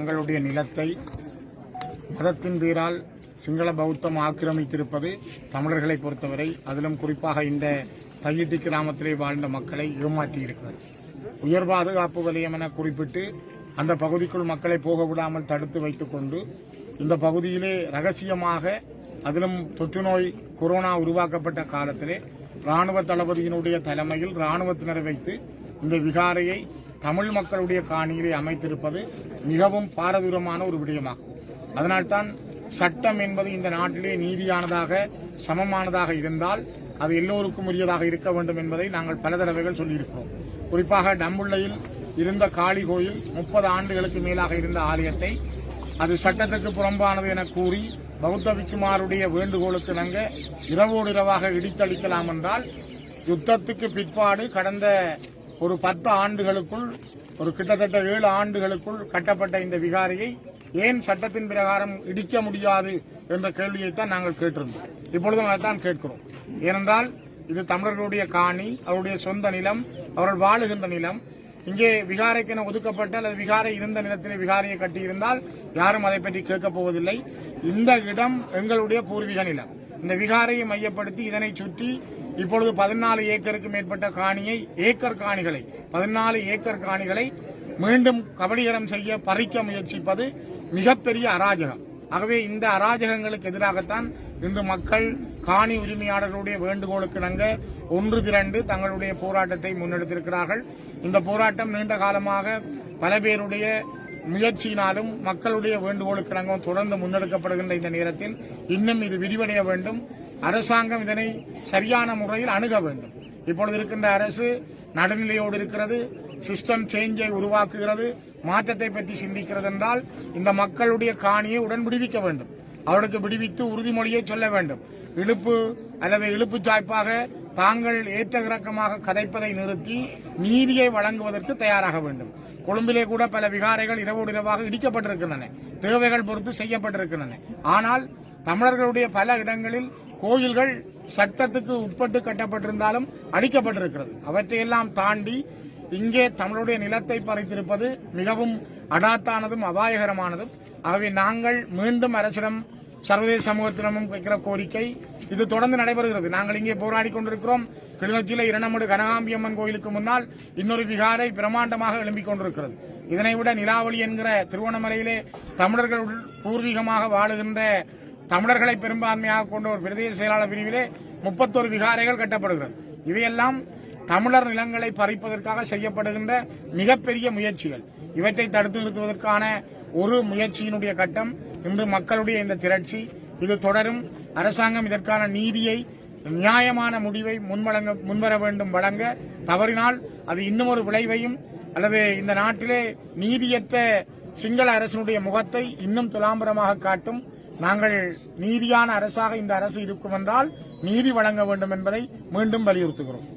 தங்களுடைய நிலத்தை மதத்தின் பேரால் சிங்கள பௌத்தம் ஆக்கிரமித்திருப்பது தமிழர்களை பொறுத்தவரை அதிலும் குறிப்பாக இந்த தையிட்டி கிராமத்திலே வாழ்ந்த மக்களை ஏமாற்றியிருக்கிறது. உயர் பாதுகாப்பு வலயம் என குறிப்பிட்டு அந்த பகுதிக்குள் மக்களை போக விடாமல் தடுத்து வைத்துக் கொண்டு இந்த பகுதியிலே ரகசியமாக அதிலும் தொற்று நோய் கொரோனா உருவாக்கப்பட்ட காலத்திலே ராணுவ தளபதியினுடைய தலைமையில் ராணுவத்தினரை வைத்து இந்த விகாரையை தமிழ் மக்களுடைய காணிகளை அமைத்திருப்பது மிகவும் பாரதூரமான ஒரு விடயமாகும். அதனால்தான் சட்டம் என்பது இந்த நாட்டிலே நீதியானதாக சமமானதாக இருந்தால் அது எல்லோருக்கும் உரியதாக இருக்க வேண்டும் என்பதை நாங்கள் பல தடவைகள் சொல்லியிருக்கிறோம். குறிப்பாக டம்புள்ளையில் இருந்த காளி கோயில் முப்பது ஆண்டுகளுக்கு மேலாக இருந்த ஆலயத்தை அது சட்டத்துக்கு புறம்பானது என கூறி பௌத்த பிக்குமாருடைய வேண்டுகோளுக்கு இணங்க இரவோடு இரவாக இடித்தளிக்கலாம் என்றால் யுத்தத்துக்கு பிற்பாடு கடந்த ஒரு பத்து ஆண்டுகளுக்குள் ஒரு கிட்டத்தட்ட ஏழு ஆண்டுகளுக்குள் கட்டப்பட்ட இந்த விகாரையை ஏன் சட்டத்தின் பிரகாரம் இடிக்க முடியாது என்ற கேள்வியைத்தான் நாங்கள் கேட்டிருந்தோம். இப்பொழுதும் அதைத்தான் கேட்கிறோம். ஏனென்றால் இது தமிழர்களுடைய காணி அவருடைய சொந்த நிலம் அவர்கள் வாழுகின்ற நிலம். இங்கே விகாரைக்கென ஒதுக்கப்பட்ட அல்லது விகாரை இருந்த நிலத்திலே விகாரையை கட்டியிருந்தால் யாரும் அதை பற்றி கேட்கப் போவதில்லை. இந்த இடம் எங்களுடைய பூர்வீக நிலம். இந்த விகாரையை மையப்படுத்தி இதனை சுற்றி இப்பொழுது பதினாலு ஏக்கருக்கு மேற்பட்ட காணியை ஏக்கர் காணிகளை பதினாலு ஏக்கர் காணிகளை மீண்டும் கபடிகரம் செய்ய பறிக்க முயற்சிப்பது மிகப்பெரிய அராஜகம். ஆகவே இந்த அராஜகங்களுக்கு எதிராகத்தான் இன்று மக்கள் காணி உரிமையாளர்களுடைய வேண்டுகோளுக்கு இணங்க ஒன்று திரண்டு தங்களுடைய போராட்டத்தை முன்னெடுத்திருக்கிறார்கள். இந்த போராட்டம் நீண்ட காலமாக பல பேருடைய முயற்சியினாலும் மக்களுடைய வேண்டுகோளுக்கு இணங்கவும் தொடர்ந்து முன்னெடுக்கப்படுகின்ற இந்த நேரத்தில் இன்னும் இது விரிவடைய வேண்டும். அரசாங்கம் இதனை சரியான முறையில் அணுக வேண்டும். இப்பொழுது இருக்கின்ற அரசு நடுநிலையோடு இருக்கிறது சிஸ்டம் சேஞ்சை உருவாக்குகிறது மாற்றத்தை பற்றி சிந்திக்கிறது என்றால் இந்த மக்களுடைய காணியை உடன் விடுவிக்க வேண்டும். அவருக்கு விடுவித்து உறுதிமொழியை சொல்ல வேண்டும். இழுப்பு அல்லது இழுப்பு சாய்ப்பாக தாங்கள் ஏற்ற இறக்கமாக கதைப்பதை நிறுத்தி நீதியை வழங்குவதற்கு தயாராக வேண்டும். கொழும்பிலே கூட பல விகாரைகள் இரவோடு இரவாக இடிக்கப்பட்டிருக்கின்றன. தேவைகள் பொறுத்து செய்யப்பட்டிருக்கின்றன. ஆனால் தமிழர்களுடைய பல இடங்களில் கோயில்கள் சட்டத்துக்கு உட்பட்டு கட்டப்பட்டிருந்தாலும் அடிக்கப்பட்டிருக்கிறது அவற்றையெல்லாம் தாண்டி இங்கே தமிழுடைய நிலத்தை பறித்திருப்பது மிகவும் அடாத்தானதும் அபாயகரமானதும். ஆகவே நாங்கள் மீண்டும் அரசிடம் சர்வதேச சமூகத்திடமும் வைக்கிற கோரிக்கை இது தொடர்ந்து நடைபெறுகிறது. நாங்கள் இங்கே போராடி கொண்டிருக்கிறோம். கிளிநொச்சியில் இரணமடு கனகாம்பியம்மன் கோயிலுக்கு முன்னால் இன்னொரு விகாரை பிரமாண்டமாக எழும்பிக் கொண்டிருக்கிறது. இதனை விட நிலாவளி என்கிற திருவண்ணாமலையிலே தமிழர்கள் பூர்வீகமாக வாழுகின்ற தமிழர்களை பெரும்பான்மையாக கொண்ட ஒரு பிரதேச செயலாளர் பிரிவிலே முப்பத்தொரு விகாரைகள் கட்டப்படுகிறது. இவையெல்லாம் தமிழர் நிலங்களை பறிப்பதற்காக செய்யப்படுகின்ற மிகப்பெரிய முயற்சிகள். இவற்றை தடுத்து நிறுத்துவதற்கான ஒரு முயற்சியினுடைய கட்டம் இன்று மக்களுடைய இந்த திரட்சி. இது தொடரும். அரசாங்கம் இதற்கான நீதியை நியாயமான முடிவை முன்வழங்க முன்வர வேண்டும் வழங்க தவறினால் அது இன்னும் ஒரு விளைவையும் அல்லது இந்த நாட்டிலே நீதியற்ற சிங்கள அரசினுடைய முகத்தை இன்னும் துலாம்பரமாக காட்டும். நாங்கள் நீதியான அரசாக இந்த அரசு இருக்கும் என்றால் நீதி வழங்க வேண்டும் என்பதை மீண்டும் வலியுறுத்துகிறோம்.